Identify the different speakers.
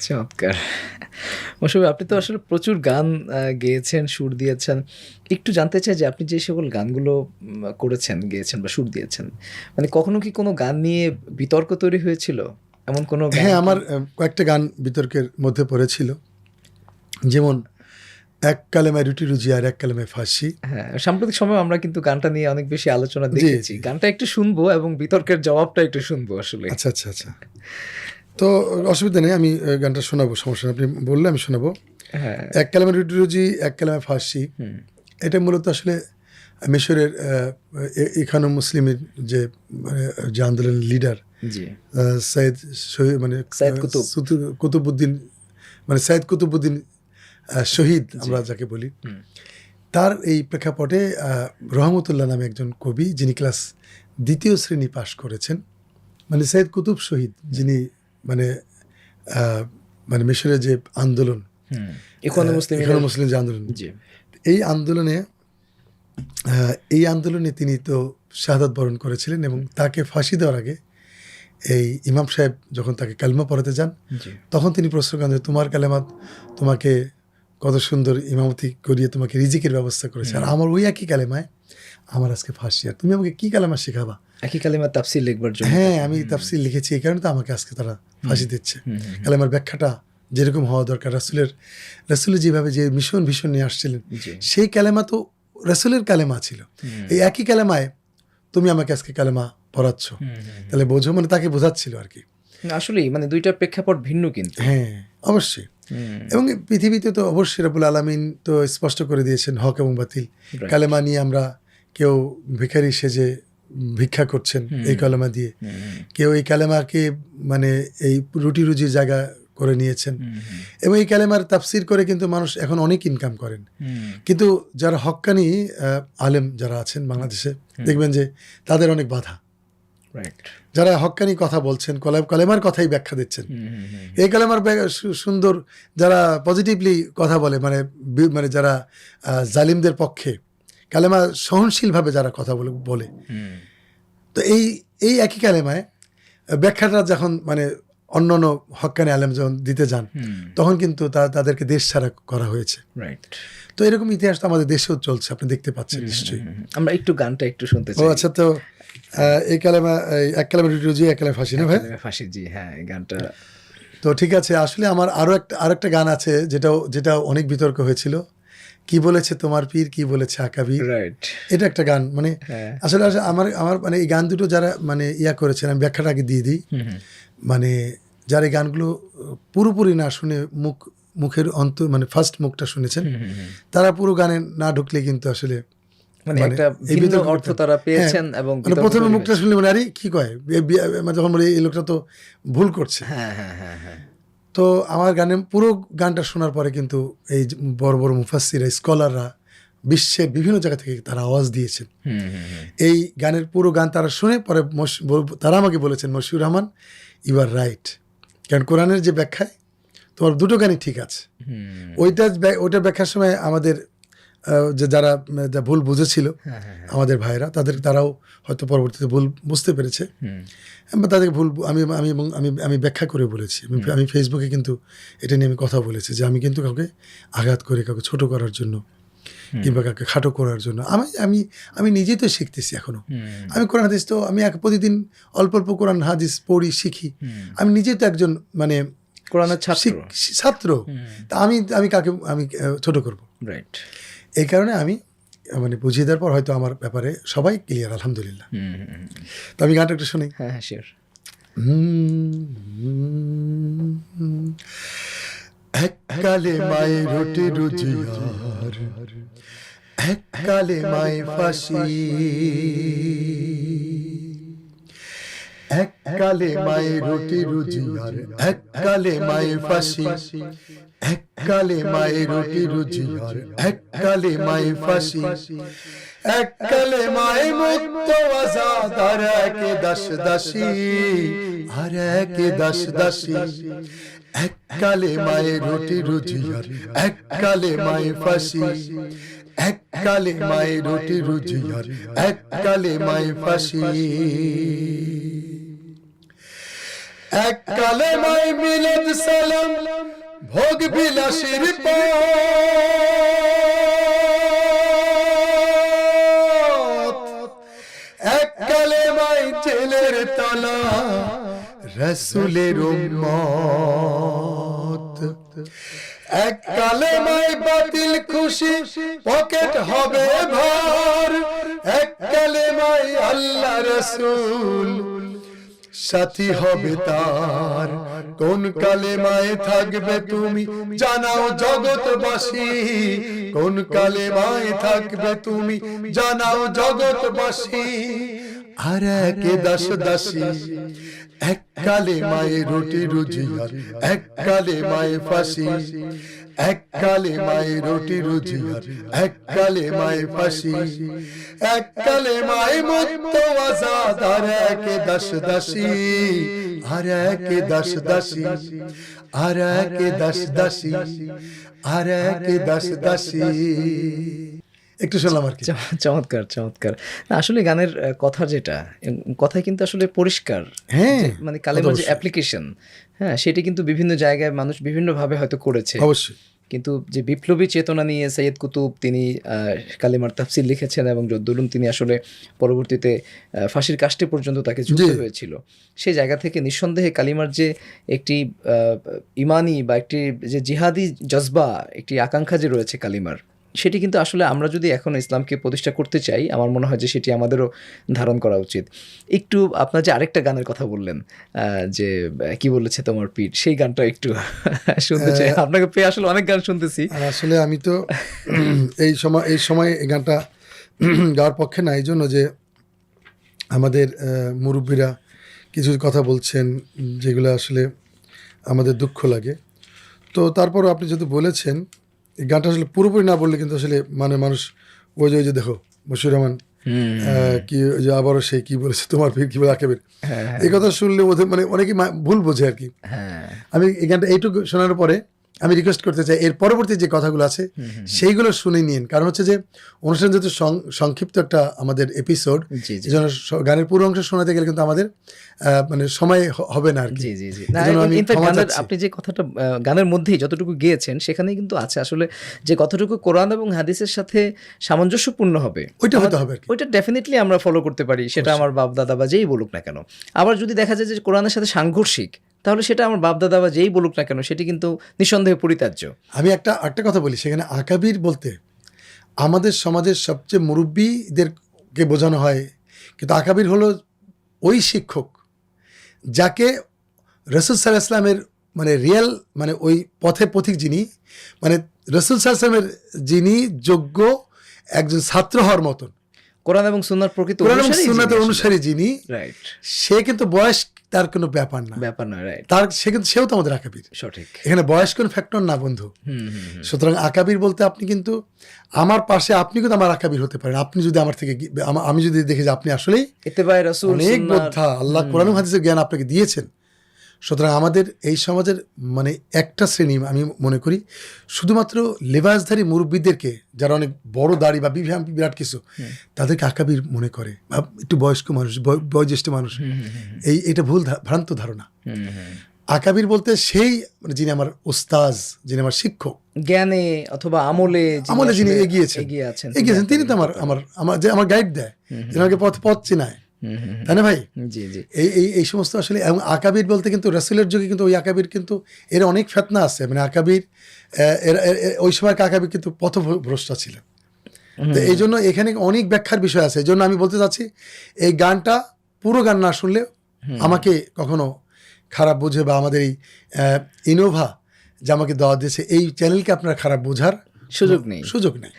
Speaker 1: চমৎকার। মৌসুমী আপনি তো আসলে প্রচুর গান গেয়েছেন সুর দিয়েছেন। একটু জানতে চাই যে আপনি যে সকল গানগুলো করেছেন গেয়েছেন বা সুর দিয়েছেন মানে কখনো কি কোনো গান নিয়ে বিতর্ক তৈরি হয়েছিল? এমন কোনো
Speaker 2: হ্যাঁ আমার কয়েকটা গান বিতর্কের মধ্যে পড়েছিল। যেমন এক কালেমায় রুটি রুজি আর এক কালেমায় ফাঁসি।
Speaker 1: হ্যাঁ সাম্প্রতিক সময় আমরা কিন্তু গানটা নিয়ে অনেক বেশি আলোচনা
Speaker 2: জি,
Speaker 1: দেখেছি। গানটা একটু শুনব এবং বিতর্কের জবাবটা একটু শুনব আসলে।
Speaker 2: আচ্ছা আচ্ছা আচ্ছা। তো অসুবিধা নেই আমি গানটা শোনাবো সমস্যা নেই। আপনি বললে আমি শোনাবো।
Speaker 1: হ্যাঁ।
Speaker 2: এক কালেমায় রুটি রুজি এক কালেমায়
Speaker 1: ফার্সি।
Speaker 2: এটা মূলত আসলে মিশরের এখানো মুসলিমের যে মানে, যে আন্দোলনের লিডার সৈয়দ শহীদ মানে কুতুবুদ্দিন মানে সৈয়দ কুতুবুদ্দিন শহীদ আমরা যাকে বলি। তার এই প্রেক্ষাপটে রহমতুল্লাহ নামে একজন কবি যিনি ক্লাস দ্বিতীয় শ্রেণি পাশ করেছেন মানে সৈয়দ কুতুব শহীদ যিনি মানে মানে মিশরের যে আন্দোলন মুসলিম যে আন্দোলন। এই আন্দোলনে এই আন্দোলনে তিনি তো শাহাদাত বরণ করেছিলেন এবং তাকে ফাঁসি দেওয়ার আগে এই ইমাম সাহেব যখন তাকে কালমা পড়াতে যান তখন তিনি প্রশ্ন করেন যে তোমার কালেমা তোমাকে কত সুন্দর ইমামতি করিয়ে তোমাকে রিজিকের ব্যবস্থা করেছে। আর আমার ওই একই কালেমায় আমার আজকে ফাঁসি। আর তুমি আমাকে কি কালেমা শেখাবা?
Speaker 1: একই কালিমা তাফসির লিখবার জন্য
Speaker 2: হ্যাঁ আমি তাফসিল লিখেছি এই কারণে তো আমাকে আজকে তারা ফাঁসি দিচ্ছে। কালেমার ব্যাখ্যাটা যেরকম হওয়া দরকার রাসুলের রাসুলের যেভাবে যে মিশন ভীষণ নিয়ে আসছিলেন সেই কালেমা তো রাসুলের কালেমা ছিল। এই একই কালেমায় তুমি আমাকে আজকে কালেমা পড়াচ্ছ। তাহলে বোঝো মানে তাকে বোঝাচ্ছিল আর কি।
Speaker 1: হুম। আসলেই মানে দুইটা প্রেক্ষাপট ভিন্ন কিন্তু।
Speaker 2: হ্যাঁ অবশ্যই। এবং পৃথিবীতে তো অবশ্যই রাবুল আলমিন তো স্পষ্ট করে দিয়েছেন হক এবং বাতিল। কালেমা নিয়ে আমরা কেউ ভিখারি সেজে ভিক্ষা করছেন এই কালেমা দিয়ে। কেউ এই কালেমাকে মানে এই রুটি রুজির জায়গা করে নিয়েছেন। এবং এই কালেমার তাফসির করে কিন্তু মানুষ এখন অনেক ইনকাম করেন। কিন্তু যারা হক্কানি আহ, আলেম যারা আছেন বাংলাদেশে দেখবেন যে তাদের অনেক বাধা। যারা হক্কানি কথা বলছেন কলে- কলেমার কথাই ব্যাখ্যা দিচ্ছেন। এই কালেমার সুন্দর যারা পজিটিভলি কথা বলে মানে মানে যারা জালিমদের পক্ষে কালেমা সহনশীলভাবে যারা কথা বলে বলে। তো এই এই একই কালেমায় ব্যাখ্যাটা যখন মানে অন্য অন্য হক্কানি আলেম যখন দিতে যান তখন কিন্তু তাদেরকে দেশ ছাড়া করা হয়েছে. তো এরকম ইতিহাস তো আমাদের দেশেও চলছে আপনি দেখতে পাচ্ছেন নিশ্চয়ই।
Speaker 1: আমরা একটু গানটা একটু শুনতে চাই।
Speaker 2: আচ্ছা তো এই কালেমা এক কালেমা রুজি এক কালেমা ফাঁসি না ভাই?
Speaker 1: ফাঁসি জি হ্যাঁ গানটা।
Speaker 2: তো ঠিক আছে আসলে আমার আরও একটা আরেকটা গান আছে যেটাও যেটা অনেক বিতর্ক হয়েছিল। কি বলেছে তোমার পীর কি বলেছে
Speaker 1: রাইট
Speaker 2: এটা একটা গান মানে
Speaker 1: হ্যাঁ।
Speaker 2: আসলে আমার আমার মানে এই গান দুটো যারা মানে ইয়া করেছেন আমি ব্যাখ্যাটা আগে দিয়ে দিই। মানে যারা এই গানগুলো পুরোপুরি না শুনে মুখ মুখের অন্ত মানে ফার্স্ট মুখটা শুনেছেন। তারা পুরো গানে না ঢুকলে কিন্তু আসলে
Speaker 1: মানে
Speaker 2: মানে
Speaker 1: অর্থ তারা পেয়েছেন এবং
Speaker 2: মানে প্রথমে মুখটা শুনলে মানে আরে কি কয়? যখন বলে এই লোকটা তো ভুল করছে।
Speaker 1: হ্যাঁ হ্যাঁ হ্যাঁ হ্যাঁ।
Speaker 2: তো আমার গানে পুরো গানটা শোনার পরে কিন্তু এই বড় বড় মুফাসিরা স্কলাররা বিশ্বের বিভিন্ন জায়গা থেকে তারা আওয়াজ দিয়েছেন। এই গানের পুরো গান তারা শুনে পরে তারা আমাকে বলেছেন Mashiur Rahman you are right কারণ কোরআনের যে ব্যাখ্যায় তোমার দুটো গানই ঠিক আছে। ওইটা ওইটা ব্যাখ্যার সময় আমাদের যে যারা যা ভুল বুঝেছিল
Speaker 1: হ্যাঁ হ্যাঁ হ্যাঁ।
Speaker 2: আমাদের ভাইরা তাদের তারাও হয়তো পরবর্তীতে ভুল বুঝতে পেরেছে। বা তাদেরকে ভুল আমি আমি এবং আমি আমি ব্যাখ্যা করে বলেছি। আমি ফেসবুকে কিন্তু এটা নিয়ে আমি কথা বলেছি যে আমি কিন্তু কাউকে আঘাত করে কাউকে ছোট করার জন্য কিংবা কাউকে খাটো করার জন্য। আমি আমি আমি নিজেই তো শিখতেছি
Speaker 1: এখনও।
Speaker 2: আমি কোরআন হাদিস তো আমি এক প্রতিদিন অল্প অল্প কোরআন হাদিস পড়ি শিখি। আমি নিজেই তো একজন মানে
Speaker 1: কোরআনের ছাত্র।
Speaker 2: ছাত্র। তা আমি আমি কাকে আমি ছোট করব।
Speaker 1: রাইট
Speaker 2: এই কারণে আমি মানে বুঝিয়ে দেওয়ার পর হয়তো আমার ব্যাপারে সবাই ক্লিয়ার আলহামদুলিল্লাহ।
Speaker 1: হুম, হুম, হুম।
Speaker 2: তো আমি গানটা একটু শুনি।
Speaker 1: হ্যাঁ হ্যাঁ শিওর
Speaker 2: এক কালে মায়ে রুটি রুজিয়ার এক কালে মায়ে ফাঁসি এক কালে মায়ে রুটি রুজিয়ার এক কালে মায়ে ফাঁসি এক কালে মায়ে রুটি রুজিয়ার এক কালে মায়ে ফাঁসি। এক কালে মায়ে মুক্ত আজাদ। আর একে দাস দাসী আর একে দাস দাসী এক কালে মায়ে রুটি রুজিয়ার এক কালে মায়ে ফাঁসি। এক কালে মায়ে রুটি রুজিয়ার এক কালে মায়ে ফাঁসি। এক কালে মাই মিলাদ সালাম। ভোগ বিলাসের পথ। এক কালে মাই জেলের তলা রসুলের উম্মত। এক কালে মাই বাতিল খুশি পকেট হবে ভর। এক কালে মাই আল্লাহ রসুল সাথী হবে তার। কোন কালে মায়ে থাকবে তুমি? জানাও জগৎবাসী। কোন কালে মায়ে থাকবে তুমি? জানাও জগৎবাসী। আর একে দাস দাসী। এক কালে মায়ে রুটি রুজি আর এক কালে মায়ে ফাঁসি। এক কালে মায়ে রুটি রুজি আর এক কালে মায়ে ফাঁসি, এক কালে মায়ে মুক্ত আজাদ, আর একে দাস দাসী, আর একে দাস দাসী, আর একে দাস দাসী, আর একে দাস দাসী। একটু শুনলাম আর কি।
Speaker 1: চমৎকার চমৎকার। না আসলে গানের কথা যেটা কথাই কিন্তু আসলে পরিষ্কার।
Speaker 2: হ্যাঁ
Speaker 1: মানে কালেমার যে অ্যাপ্লিকেশন হ্যাঁ সেটি কিন্তু বিভিন্ন জায়গায় মানুষ বিভিন্নভাবে হয়তো করেছে।
Speaker 2: অবশ্যই।
Speaker 1: কিন্তু যে বিপ্লবী চেতনা নিয়ে সৈয়দ কুতুব তিনি কালেমার তাফসির লিখেছেন এবং জদ্দুলুম তিনি আসলে পরবর্তীতে ফাঁসির কাষ্টে পর্যন্ত তাকে ঝুঁকতে
Speaker 2: জি।
Speaker 1: হয়েছিল। সেই জায়গা থেকে নিঃসন্দেহে কালিমার যে একটি ইমানি বা একটি যে জিহাদি জজবা একটি আকাঙ্ক্ষা যে রয়েছে কালিমার সেটি কিন্তু আসলে আমরা যদি এখন ইসলামকে প্রতিষ্ঠা করতে চাই আমার মনে হয় যে সেটি আমাদেরও ধারণ করা উচিত। একটু আপনার যে আরেকটা গানের কথা বললেন যে কি বলেছে তোমার পিঠ সেই গানটা একটু শুনতে চাই। আপনাকে পেয়ে আসলে অনেক গান শুনতেছি।
Speaker 2: আসলে আমি তো এই সময় এই সময় এই গানটা গাওয়ার পক্ষে না এই জন্য যে আমাদের মুরব্বীরা কিছু কথা বলছেন যেগুলো আসলে আমাদের দুঃখ লাগে। তো তারপরও আপনি যদি বলেছেন এই গানটা আসলে পুরোপুরি না বললে কিন্তু আসলে মানে মানুষ ওই যে ওই যে দেখো মশুর রহমান কি ওই যে আবারও সে কি বলেছে তোমার ফির কি বলে আকেবের? এই কথা শুনলে ওদের মানে অনেকেই ভুল বোঝে আর কি।
Speaker 1: হ্যাঁ।
Speaker 2: আমি এই গানটা এইটুকু শোনার পরে আমি রিকোয়েস্ট করতে চাই এর পরবর্তী যে কথাগুলো আছে সেইগুলো শুনে নিন কারণ হচ্ছে যে অনুষ্ঠান যেহেতু সংক্ষিপ্ত একটা আমাদের এপিসোড গানের পুরো অংশ শোনাতে গেলে কিন্তু আমাদের মানে সময় হবে না আর কি।
Speaker 1: আপনি যে কথাটা গানের মধ্যেই যতটুকু গিয়েছেন সেখানেই কিন্তু আছে। আসলে যে কতটুকু কোরআন এবং হাদিসের সাথে সামঞ্জস্যপূর্ণ হবে
Speaker 2: ওইটা হতে হবে
Speaker 1: ওইটা ডেফিনেটলি আমরা ফলো করতে পারি সেটা আমার বাপ দাদা বা যেই বলুক না কেন। আবার যদি দেখা যায় যে কোরআনের সাথে সাংঘর্ষিক তাহলে সেটা আমার বাপ দাদা বা যেই বলুক না কেন, সেটি কিন্তু নিঃসন্দেহে পরিত্যাজ্য।
Speaker 2: আমি একটা একটা কথা বলি, সেখানে আকাবির বলতে আমাদের সমাজের সবচেয়ে মুরব্বীদেরকে বোঝানো হয়, কিন্তু আকাবির হলো ওই শিক্ষক যাকে রসুল সাল্লাহ ইসলামের মানে রিয়েল মানে ওই পথে পথিক যিনি মানে রসুল সাল্লাহ ইসলামের যিনি যোগ্য একজন ছাত্র হওয়ার মতন।
Speaker 1: কোরআন এবং সুন্নার প্রকৃত
Speaker 2: কোরআন এবং অনুসারী যিনি
Speaker 1: রাইট
Speaker 2: সে কিন্তু বয়স তার কোনো ব্যাপার না।
Speaker 1: ব্যাপার নয় রাইট
Speaker 2: তার সে কিন্তু সেও তো আমাদের আকাবির।
Speaker 1: সঠিক।
Speaker 2: এখানে বয়স কোন ফ্যাক্টর না বন্ধু। সুতরাং আকাবির বলতে আপনি কিন্তু আমার পাশে আপনি কিন্তু আমার আকাবির হতে পারেন। আপনি যদি আমার থেকে আমি যদি দেখি যে আপনি আসলেই
Speaker 1: রাসূল
Speaker 2: অনেক বোদ্ধা আল্লাহ কোরআন হাদিসের জ্ঞান আপনাকে দিয়েছেন সুতরাং আমাদের এই সমাজের মানে একটা শ্রেণি আমি মনে করি শুধুমাত্র লেবাসধারী মুরব্বীদেরকে যারা অনেক বড় দাড়ি বা বিভা- বিরাট কিছু তাদেরকে আকাবির মনে করে বা একটু বয়স্ক মানুষ বয়োজ্যেষ্ঠ মানুষ। এই এটা ভুল ভ্রান্ত ধারণা। আকাবির বলতে সেই মানে যিনি আমার ওস্তাজ যিনি আমার শিক্ষক।
Speaker 1: জ্ঞানে অথবা আমলে
Speaker 2: আমলে যিনি এগিয়েছেন।
Speaker 1: এগিয়ে আছেন।
Speaker 2: এগিয়েছেন তিনি তো আমার আমার আমার যে আমার গাইড দেয়। যিনি আমাকে পথ পথ চেনায়। তাই না ভাই?
Speaker 1: জি জি।
Speaker 2: এই এই এই সমস্ত আসলে এবং আকাবির বলতে কিন্তু রাসুলের যুগে কিন্তু ওই আকাবির কিন্তু এর অনেক ফেতনা আছে। মানে আকাবির ওই সময় আকাবির কিন্তু পথভ্রষ্টা ছিলেন। তো এই জন্য এখানে অনেক ব্যাখ্যার বিষয় আছে। এই জন্য আমি বলতে চাচ্ছি এই গানটা পুরো গান না শুনলে আমাকে কখনো খারাপ বোঝে বা আমাদের এই ইনোভা যে আমাকে দেওয়া দিয়েছে এই চ্যানেলকে আপনার খারাপ বোঝার
Speaker 1: সুযোগ নেই।
Speaker 2: সুযোগ নেই।